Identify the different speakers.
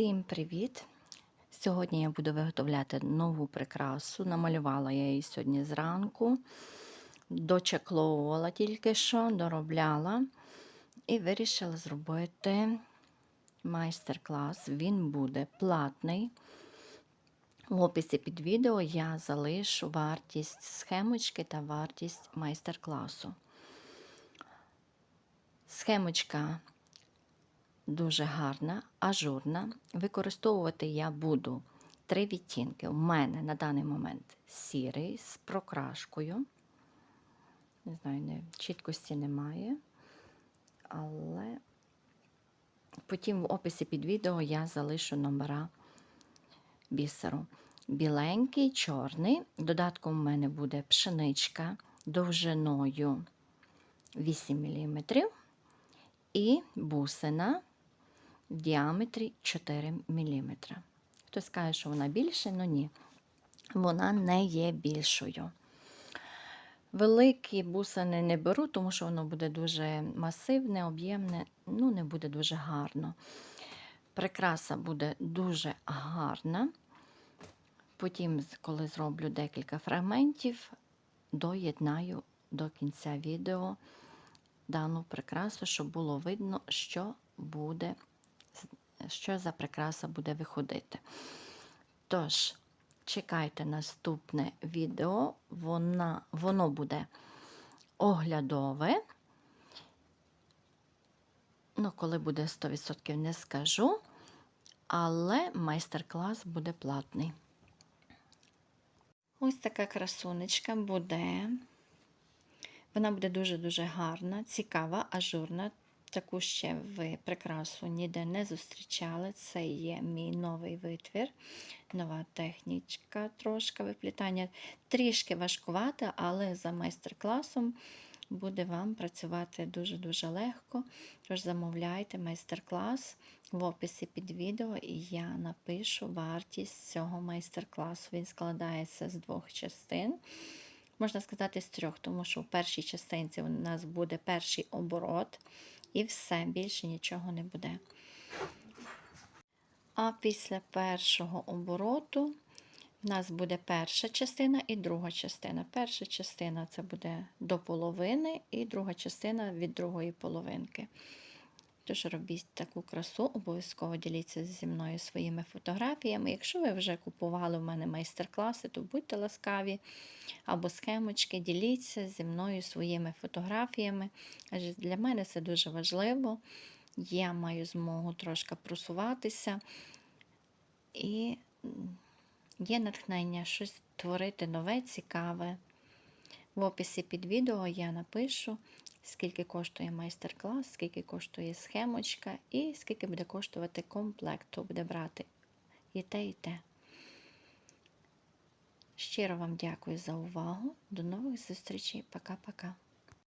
Speaker 1: Всім привіт! Сьогодні я буду виготовляти нову прикрасу. Намалювала я її сьогодні зранку, дочекловувала тільки що, доробляла і вирішила зробити майстер-клас. Він буде платний. В описі під відео я залишу вартість схемочки та вартість майстер-класу. Схемочка дуже гарна, ажурна. Використовувати я буду три відтінки. У мене на даний момент сірий з прокрашкою. Не знаю, не, чіткості немає. Але потім в описі під відео я залишу номера бісеру. Біленький, чорний. Додатком у мене буде пшеничка довжиною 8 мм і бусина в діаметрі 4 мм. Хтось каже, що вона більша, але ні, вона не є більшою. Великі бусини не беру, тому що воно буде дуже масивне, об'ємне, ну, не буде дуже гарно. Прикраса буде дуже гарна. Потім, коли зроблю декілька фрагментів, доєднаю до кінця відео дану прикрасу, щоб було видно, що буде, що за прикраса буде виходити. Тож, чекайте наступне відео, Вона, воно буде оглядове. Ну, коли буде 100% не скажу, але майстер-клас буде платний. Ось така красунечка буде. Вона буде дуже-дуже гарна, цікава, ажурна. Таку ще ви прикрасу ніде не зустрічали. Це є мій новий витвір, нова технічка трошки виплітання. Трішки важкувата, але за майстер-класом буде вам працювати дуже-дуже легко. Тож замовляйте майстер-клас в описі під відео, і я напишу вартість цього майстер-класу. Він складається з двох частин. Можна сказати, з трьох, тому що в першій частинці у нас буде перший оборот, і все, більше нічого не буде. А після першого обороту в нас буде перша частина і друга частина. Перша частина це буде до половини, і друга частина від другої половинки. Тож робіть таку красу, обов'язково діліться зі мною своїми фотографіями. Якщо ви вже купували в мене майстер-класи, то будьте ласкаві або схемочки, діліться зі мною своїми фотографіями. Для мене це дуже важливо. Я маю змогу трошки просуватися. І є натхнення щось творити нове, цікаве. В описі під відео я напишу, скільки коштує майстер-клас, скільки коштує схемочка і скільки буде коштувати комплект, хто буде брати і те, і те. Щиро вам дякую за увагу. До нових зустрічей. Пока-пока.